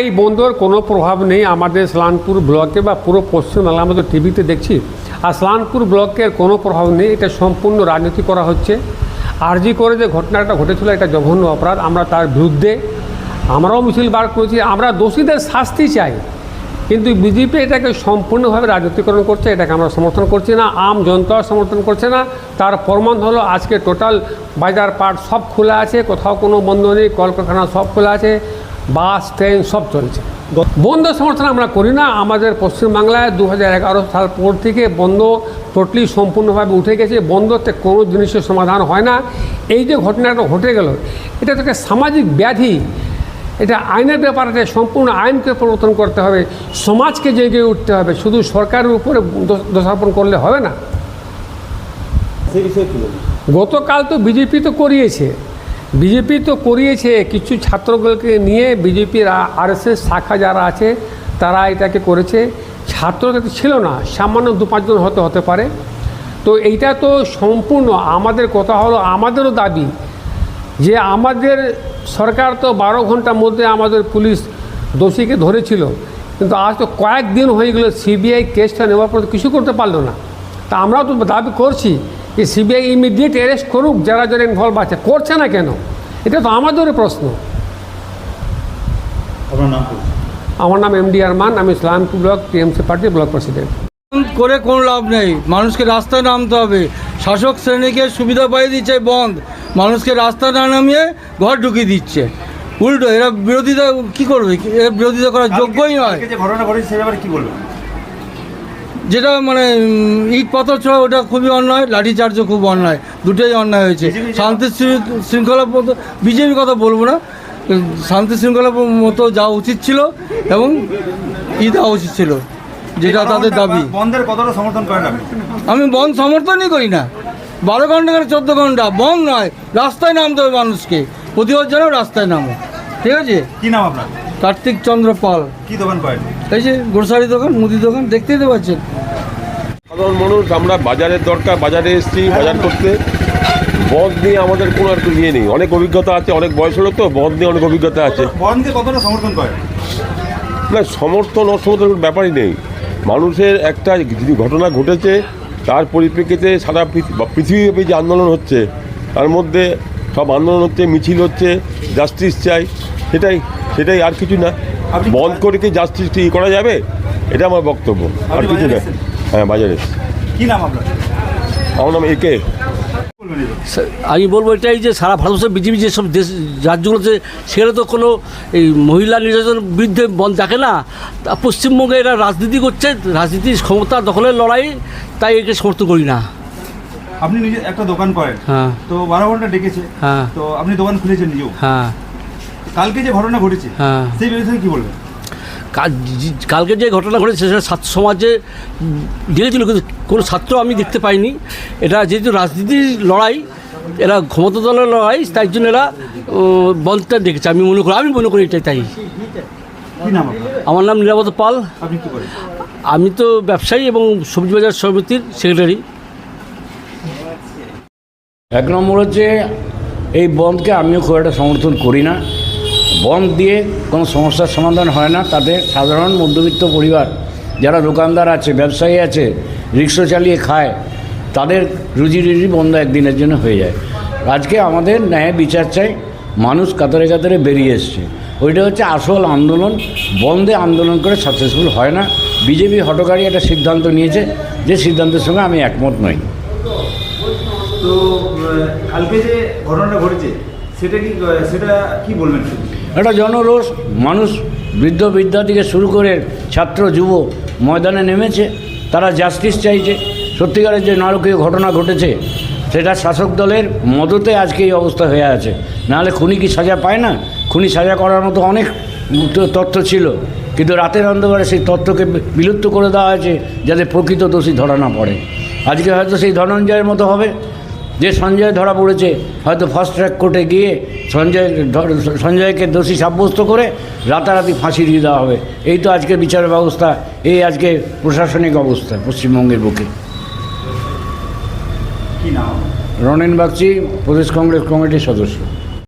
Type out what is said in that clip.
এই বন্ধুর কোনো প্রভাব নেই। আমাদের স্লানপুর ব্লকে বা পুরো পশ্চিমবাংলা আমরা তো টিভিতে দেখছি। আর স্লানপুর ব্লকের কোনো প্রভাব নেই। এটা সম্পূর্ণ রাজনীতি করা হচ্ছে। আরজি করে যে ঘটনাটা ঘটেছিল, এটা জঘন্য অপরাধ। আমরা তার বিরুদ্ধে আমরাও মিছিল বার করেছি। আমরা দোষীদের শাস্তি চাই। কিন্তু বিজেপি এটাকে সম্পূর্ণভাবে রাজনীতিকরণ করছে, এটাকে আমরা সমর্থন করছি না। আম জনতা সমর্থন করছে না। তার প্রমাণ হলো, আজকে টোটাল বাজার পাট সব খোলা আছে, কোথাও কোনো বন্ধ নেই, কলকারখানা সব খোলা আছে। বাস ট্রেন সব চলছে। বন্ধ সমর্থন আমরা করি না। আমাদের পশ্চিমবাংলায় দু হাজার এগারো সাল পর থেকে বন্ধ টোটালি সম্পূর্ণভাবে উঠে গেছে। বন্ধতে কোনো জিনিসের সমাধান হয় না। এই যে ঘটনাটা ঘটে গেল এটা তো একটা সামাজিক ব্যাধি। এটা আইনের ব্যাপার সম্পূর্ণ আইনকে পরিবর্তন করতে হবে। সমাজকে জেগে উঠতে হবে। শুধু সরকারের উপরে দোষ- দোষারোপণ করলে হবে না? গতকাল তো বিজেপি তো করিয়েছে। বিজেপি তো করিয়েছে, কিছু ছাত্রগুলোকে নিয়ে বিজেপির আরএসএস শাখা যারা আছে, তারা এটাকে করেছে। ছাত্ররা তো ছিল না, সামান্য দু পাঁচজন হতে হতে পারে। তো এইটা তো সম্পূর্ণ আমাদের কথা হলো আমাদেরও দাবি যে আমাদের সরকার তো বারো ঘণ্টার মধ্যে আমাদের পুলিশ দোষীকে ধরেছিল। কিন্তু আজ তো কয়েকদিন হয়ে গেলো সিবিআই কেসটা নেওয়ার পর কিছু করতে পারল না। তা আমরাও তো দাবি করছি যে সিবিআই ইমিডিয়েট অ্যারেস্ট করুক যারা যারা ইনভলভ আছে করছে না কেন? এটা তো আমাদেরও প্রশ্ন। নাম আমার নাম এমডি আরমান আমি ইসলামপুর ব্লক টিএমসি পার্টির ব্লক প্রেসিডেন্ট। করে কোনো লাভ নেই। মানুষকে রাস্তায় নামতে হবে। শাসক শ্রেণীকে সুবিধা পাই দিচ্ছে বন্ধ। মানুষকে রাস্তা না নামিয়ে ঘর ঢুকিয়ে দিচ্ছে। উল্টো এরা বিরোধিতা কি করবে? এরা বিরোধিতা করার যোগ্যই নয়। ঘটনা ঘটেছে সে ব্যাপারে কি বলবেন? যেটা মানে ইট পাথর ছড়া ওটা খুবই অন্যায় লাঠিচার্জও খুব অন্যায় দুটোই অন্যায় হয়েছে। শান্তি শৃঙ্খলা মতো বিজেপির কথা বলব না শান্তি শৃঙ্খলা মতো যাওয়া উচিত ছিল এবং ই দেওয়া উচিত ছিল যেটা তাদের দাবি। বন্ধের কতটা সমর্থন করেন আমি বন্ধ সমর্থনই করি না। বারো ঘণ্টা করে চোদ্দ ঘণ্টা? বন্ধ নয় রাস্তায় নামতে হবে মানুষকে। প্রতিবাদ যেন রাস্তায় নামো। ঠিক আছে? কি নাম আপনার? কার্তিক চন্দ্র পাল। কি দোকান করেন এই যে গ্রোসারি দোকান মুদি দোকান দেখতেই তো পাচ্ছেন। সাধারণ মানুষ আমরা বাজারের দরকার বাজারে এসেছি বাজার করতে। বন্ধ নিয়ে আমাদের কোনো আর ইয়ে নেই। অনেক অভিজ্ঞতা আছে অনেক বয়স হলো তো বন্ধ নিয়ে অনেক অভিজ্ঞতা আছে। কতটা সমর্থন না সমর্থন অসমর্থনের কোনো ব্যাপারই নেই। মানুষের একটা ঘটনা ঘটেছে তার পরিপ্রেক্ষিতে সারা পৃথি- পৃথিবীব্যাপী যে আন্দোলন হচ্ছে তার মধ্যে সব আন্দোলন হচ্ছে মিছিল হচ্ছে জাস্টিস চাই। সেটাই সেটাই আর কিছু না। বন্ধ করে কি জাস্টিস কি করা যাবে? এটা আমার বক্তব্য। আর কিছু না। হ্যাঁ বাজারে। কি নাম আপনার? আমার নাম একে আমি বলব এটাই যে সারা ভারতবর্ষের বিজেপি যেসব দেশ রাজ্যগুলোতে সেখানে তো কোনো এই মহিলা নির্যাতনের বিরুদ্ধে বন্ধ থাকে না। তা পশ্চিমবঙ্গে এরা রাজনীতি করছে রাজনীতির ক্ষমতা দখলের লড়াই তাই একে সমর্থন করি না। আপনি নিজে একটা দোকান করেন। হ্যাঁ। তো বারো ঘণ্টা ডেকেছে। হ্যাঁ। তো আপনি দোকান খুলেছেন নিজেও? হ্যাঁ। কালকে যে ঘটনা ঘটেছে হ্যাঁ। সেই বিষয়ে কি বলবেন কালকে যে ঘটনা ঘটেছে সেটা ছাত্র সমাজে ডেকেছিল কিন্তু কোনো ছাত্র আমি দেখতে পাইনি। এটা যেহেতু রাজনীতির লড়াই এরা ক্ষমতা দলের লড়াই তাই জন্য এরা বন্ধটা ডেকেছে আমি মনে করি আমি মনে করি এটাই তাই। কি আমার নাম নিরাপদ পাল। আপনি কি করেন আমি তো ব্যবসায়ী এবং সবজি বাজার সমিতির সেক্রেটারি এক নম্বর হচ্ছে এই বন্ধকে আমিও খুব একটা সমর্থন করি না। বন্ধ দিয়ে কোনো সমস্যার সমাধান হয় না। তাতে সাধারণ মধ্যবিত্ত পরিবার, যারা দোকানদার আছে, ব্যবসায়ী আছে, রিক্সা চালিয়ে খায়, তাদের রুজি রুজি বন্ধ একদিনের জন্য হয়ে যায়। আজকে আমাদের ন্যায় বিচার চাই, মানুষ কাতারে কাতারে বেরিয়ে এসছে। ওইটা হচ্ছে আসল আন্দোলন বন্ধে আন্দোলন করে সাকসেসফুল হয় না। বিজেপি হটকারী একটা সিদ্ধান্ত নিয়েছে, যে সিদ্ধান্তের সঙ্গে আমি একমত নই। তো কালকে যে ঘটনাটা ঘটেছে, সেটা কি সেটা কি বলবেন একটা জনরোষ। মানুষ, বৃদ্ধ বৃদ্ধা থেকে শুরু করে ছাত্র যুব ময়দানে নেমেছে। তারা জাস্টিস চাইছে। সত্যিকারের যে নারকীয় ঘটনা ঘটেছে, সেটা শাসক দলের মদতে আজকে এই অবস্থা হয়ে আছে। নাহলে খুনি কি সাজা পায় না? খুনি সাজা করার মতো অনেক তথ্য ছিল। কিন্তু রাতের অন্ধকারে সেই তথ্যকে বিলুপ্ত করে দেওয়া হয়েছে, যাতে প্রকৃত দোষী ধরা না পড়ে। আজকে হয়তো সেই ধনঞ্জয়ের মতো হবে। যে সঞ্জয় ধরা পড়েছে হয়তো ফার্স্ট ট্র্যাক কোর্টে গিয়ে সঞ্জয় সঞ্জয়কে দোষী সাব্যস্ত করে রাতারাতি ফাঁসি দিয়ে দেওয়া হবে। এই তো আজকে বিচার ব্যবস্থা এই আজকে প্রশাসনিক অবস্থা পশ্চিমবঙ্গের বুকে। রনেন বাগচি প্রদেশ কংগ্রেস কমিটির সদস্য।